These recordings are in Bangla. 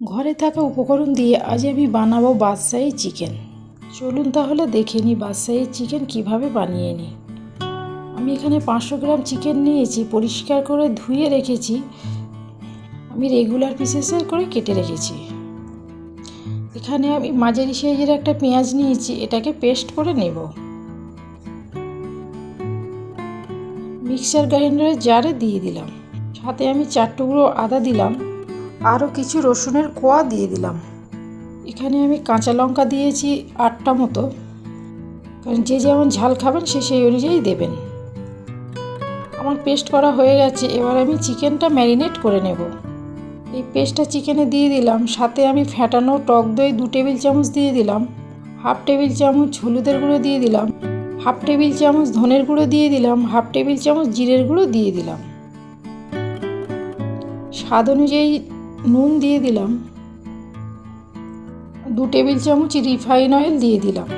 ঘরে থাকা উপকরণ দিয়ে আজ আমি বানাবো বাদশাহী চিকেন। চলুন তাহলে দেখে নিই বাদশাহী চিকেন কীভাবে বানিয়ে নিই। আমি এখানে পাঁচশো গ্রাম চিকেন নিয়েছি, পরিষ্কার করে ধুয়ে রেখেছি। আমি রেগুলার পিসেসের করে কেটে রেখেছি। এখানে আমি মাঝারি সাইজের একটা পেঁয়াজ নিয়েছি, এটাকে পেস্ট করে নেব। মিক্সার গ্রাইন্ডারের জারে দিয়ে দিলাম। সাথে আমি চার টুকরো আদা দিলাম। আরও কিছু রসুনের কোয়া দিয়ে দিলাম। এখানে আমি কাঁচা লঙ্কা দিয়েছি আটটা মতো। কারণ যে যেমন ঝাল খাবেন সে সেই অনুযায়ী দেবেন। আমার পেস্ট করা হয়ে গেছে, এবার আমি চিকেনটা ম্যারিনেট করে নেব। এই পেস্টটা চিকেনে দিয়ে দিলাম, সাথে আমি ফ্যাটানো টক দই দু টেবিল চামচ দিয়ে দিলাম, হাফ টেবিল চামচ হলুদের গুঁড়ো দিয়ে দিলাম, হাফ টেবিল চামচ ধনের গুঁড়ো দিয়ে দিলাম, হাফ টেবিল চামচ জিরের গুঁড়ো দিয়ে দিলাম। স্বাদ অনুযায়ী নুন দিয়ে দিলাম। দু টেবিল চামচ রিফাইন অয়েল দিয়ে দিলাম।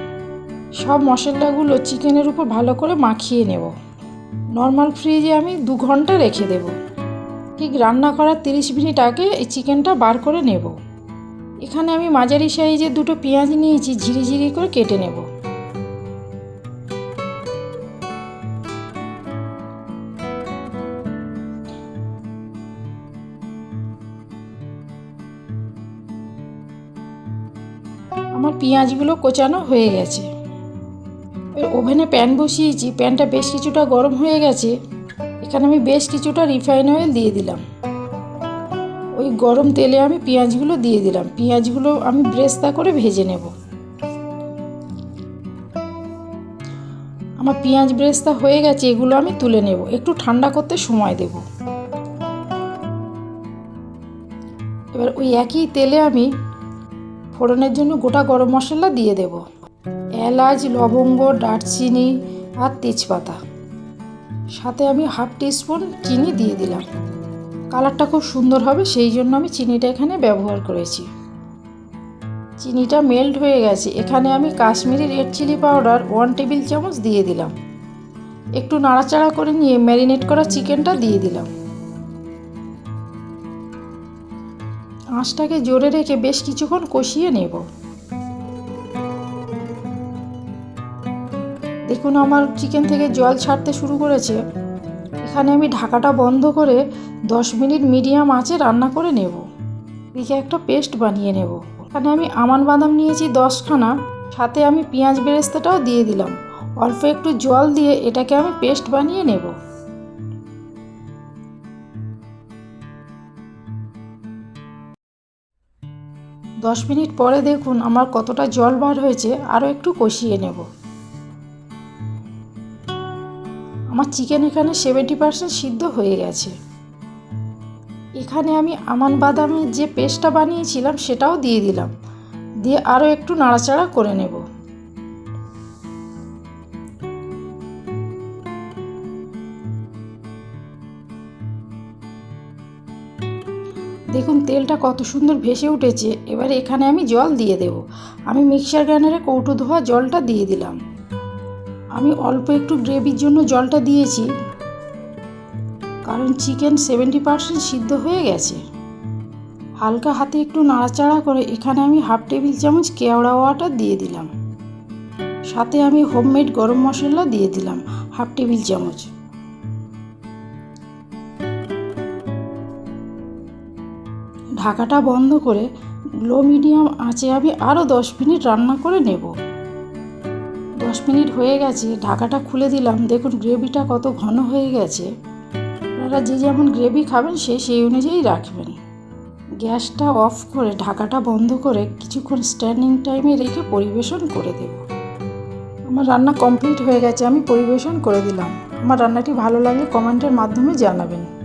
সব মশলাগুলো চিকেনের উপর ভালো করে মাখিয়ে নেব। নর্মাল ফ্রিজে আমি দু ঘণ্টা রেখে দেব। ঠিক রান্না করার তিরিশ মিনিট আগে এই চিকেনটা বার করে নেব। এখানে আমি মাঝারি সাইজে দুটো পেঁয়াজ নিয়েছি ঝিরি ঝিরি করে কেটে নেব। আমার পেঁয়াজগুলো কোচানো হয়ে গেছে। ওভেনে প্যান বসিয়েছি, প্যানটা বেশ কিছুটা গরম হয়ে গেছে। এখানে আমি বেশ কিছুটা রিফাইন অয়েল দিয়ে দিলাম। ওই গরম তেলে আমি পেঁয়াজগুলো দিয়ে দিলাম। পেঁয়াজগুলো আমি ব্রেস্তা করে ভেজে নেব। আমার পেঁয়াজ ব্রেস্তা হয়ে গেছে, এগুলো আমি তুলে নেব। একটু ঠান্ডা করতে সময় দেব। এবার ওই একই তেলে আমি ফোড়নের জন্য গোটা গরম মশলা দিয়ে দেব। এলাচ, লবঙ্গ, দারচিনি আর তেজপাতা। সাথে আমি হাফ টিস্পুন চিনি দিয়ে দিলাম। কালারটা খুব সুন্দর হবে, সেই জন্য আমি চিনিটা এখানে ব্যবহার করেছি। চিনিটা মেল্ট হয়ে গেছে। এখানে আমি Kashmiri red chilli powder one table চামচ দিয়ে দিলাম। একটু নাড়াচাড়া করে নিয়ে ম্যারিনেট করা চিকেনটা দিয়ে দিলাম। আঁচটাকে জোরে রেখে বেশ কিছুক্ষণ কষিয়ে নেব। দেখুন, আমার চিকেন থেকে জল ছাড়তে শুরু করেছে। এখানে আমি ঢাকাটা বন্ধ করে দশ মিনিট মিডিয়াম আঁচে রান্না করে নেব। এদিকে একটা পেস্ট বানিয়ে নেব। এখানে আমি আমান বাদাম নিয়েছি দশখানা। সাথে আমি পেঁয়াজ বেরেস্তাটাও দিয়ে দিলাম। অল্প একটু জল দিয়ে এটাকে আমি পেস্ট বানিয়ে নেব। দশ মিনিট পরে দেখুন আমার কতটা জল বার হয়েছে, আরও একটু কষিয়ে নেব। আমার চিকেন এখানে সেভেন্টি পার্সেন্ট সিদ্ধ হয়ে গেছে। এখানে আমি আমান বাদামের যে পেস্টটা বানিয়েছিলাম, সেটাও দিয়ে দিলাম। দিয়ে আরও একটু নাড়াচাড়া করে নেব। দেখুন, তেলটা কত সুন্দর ভেসে উঠেছে। এবার এখানে আমি জল দিয়ে দেব। আমি মিক্সার গ্রাইন্ডারে কৌটো ধোয়া জলটা দিয়ে দিলাম। আমি অল্প একটু গ্রেভির জন্য জলটা দিয়েছি। কারণ চিকেন সেভেন্টি পারসেন্ট সিদ্ধ হয়ে গেছে। হালকা হাতে একটু নাড়াচাড়া করে এখানে আমি হাফ টেবিল চামচ কেওড়া ওয়াটার দিয়ে দিলাম। সাথে আমি হোমমেড গরম মশলা দিয়ে দিলাম, হাফ টেবিল চামচ। ঢাকাটা বন্ধ করে লো, মিডিয়াম আঁচে আমি আরও দশ মিনিট রান্না করে নেব। দশ মিনিট হয়ে গেছে, ঢাকাটা খুলে দিলাম। দেখুন, গ্রেভিটা কত ঘন হয়ে গেছে। আপনারা যে যেমন গ্রেভি খাবেন, সে সেই অনুযায়ী রাখবেন। গ্যাসটা অফ করে ঢাকাটা বন্ধ করে কিছুক্ষণ স্ট্যান্ডিং টাইমে রেখে পরিবেশন করে দেব। আমার রান্না কমপ্লিট হয়ে গেছে, আমি পরিবেশন করে দিলাম। আমার রান্নাটি ভালো লাগলে কমেন্টের মাধ্যমে জানাবেন।